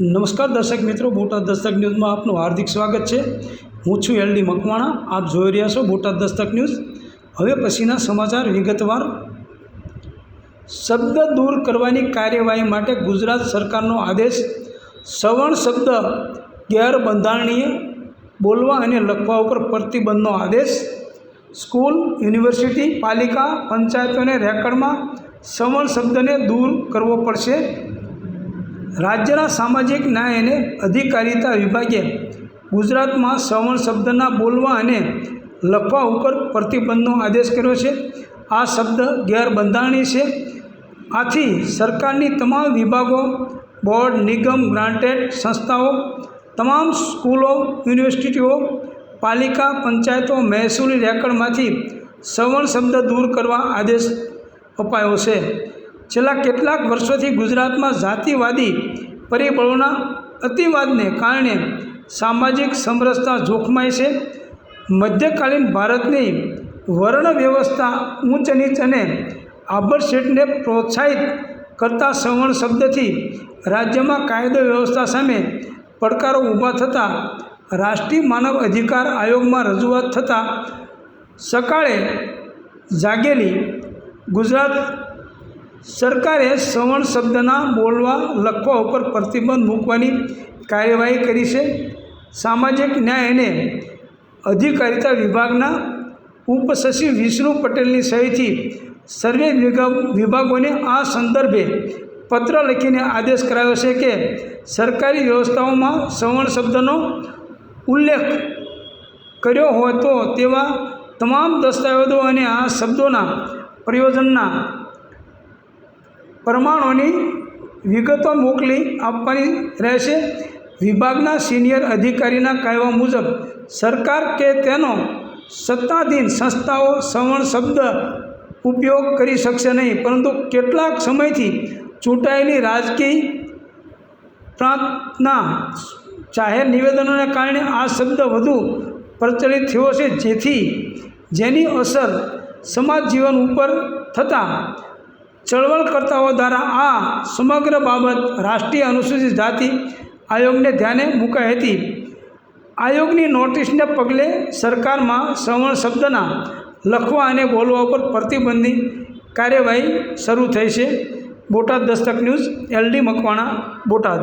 નમસ્કાર દર્શક મિત્રો, બોટાદ દસ્તક ન્યૂઝમાં આપનું હાર્દિક સ્વાગત છે. હું છું એલડી મકવાણા, આપ જોઈ રહ્યા છો બોટાદ દસ્તક ન્યૂઝ. હવે પછીના સમાચાર વિગતવાર. શબ્દ દૂર કરવાની કાર્યવાહી માટે ગુજરાત સરકારનો આદેશ. સવર્ણ શબ્દ ગેરબંધારણીય, બોલવા અને લખવા ઉપર પ્રતિબંધનો આદેશ. સ્કૂલ, યુનિવર્સિટી, પાલિકા પંચાયતોને રેકર્ડમાં સવર્ણ શબ્દને દૂર કરવો પડશે. રાજ્યના સામાજિક ન્યાય અને અધિકારિતા વિભાગે ગુજરાતમાં સવર્ણ શબ્દના બોલવા અને લખવા ઉપર પ્રતિબંધનો આદેશ કર્યો છે. આ શબ્દ ગેરબંધારણીય છે. આથી સરકારની તમામ વિભાગો, બોર્ડ, નિગમ, ગ્રાન્ટેડ સંસ્થાઓ, તમામ સ્કૂલો, યુનિવર્સિટીઓ, પાલિકા, પંચાયતો, મહેસૂલી રેકર્ડમાંથી સવર્ણ શબ્દ દૂર કરવા આદેશ અપાયો છે. છેલ્લા કેટલાક વર્ષોથી ગુજરાતમાં જાતિવાદી પરિબળોના અતિવાદને કારણે સામાજિક સમરસતા જોખમાય છે. મધ્યકાલીન ભારતની વર્ણ વ્યવસ્થા ઊંચ નીચ અને આભડછેટને પ્રોત્સાહિત કરતા સવર્ણ શબ્દથી રાજ્યમાં કાયદો વ્યવસ્થા સામે પડકારો ઊભા થતાં રાષ્ટ્રીય માનવ અધિકાર આયોગમાં રજૂઆત થતાં સકાળે જાગેલી ગુજરાત સરકારે સવર્ણ શબ્દના બોલવા લખવા ઉપર પ્રતિબંધ મૂકવાની કાર્યવાહી કરી છે. સામાજિક ન્યાય અને અધિકારિતા વિભાગના ઉપસચિવ વિષ્ણુ પટેલની સહીથી સર્વે વિભાગ વિભાગોને આ સંદર્ભે પત્ર લખીને આદેશ કરાયો છે કે સરકારી વ્યવસ્થાઓમાં સવર્ણ શબ્દનો ઉલ્લેખ કર્યો હોય તો તેવા તમામ દસ્તાવેજો અને આ શબ્દોના પ્રયોજનના પ્રમાણોની વિગતો મોકલી આપવાની રહેશે. વિભાગના સિનિયર અધિકારીના કહેવા મુજબ, સરકાર કે તેનો સત્તાધીન સંસ્થાઓ સવર્ણ શબ્દ ઉપયોગ કરી શકશે નહીં, પરંતુ કેટલાક સમયથી ચૂંટાયેલી રાજકીય પ્રાંતના જાહેર નિવેદનોને કારણે આ શબ્દ વધુ પ્રચલિત થયો છે, જેથી જેની અસર સમાજ જીવન ઉપર થતાં ચળવળકર્તાઓ દ્વારા આ સમગ્ર બાબત રાષ્ટ્રીય અનુસૂચિત જાતિ આયોગને ધ્યાને મૂકાઈ હતી. આયોગની નોટિસને પગલે સરકારમાં સંવર્ણ શબ્દના લખવા અને બોલવા ઉપર પ્રતિબંધની કાર્યવાહી શરૂ થઈ છે. Botad Dastak news LD Makwana, Botad.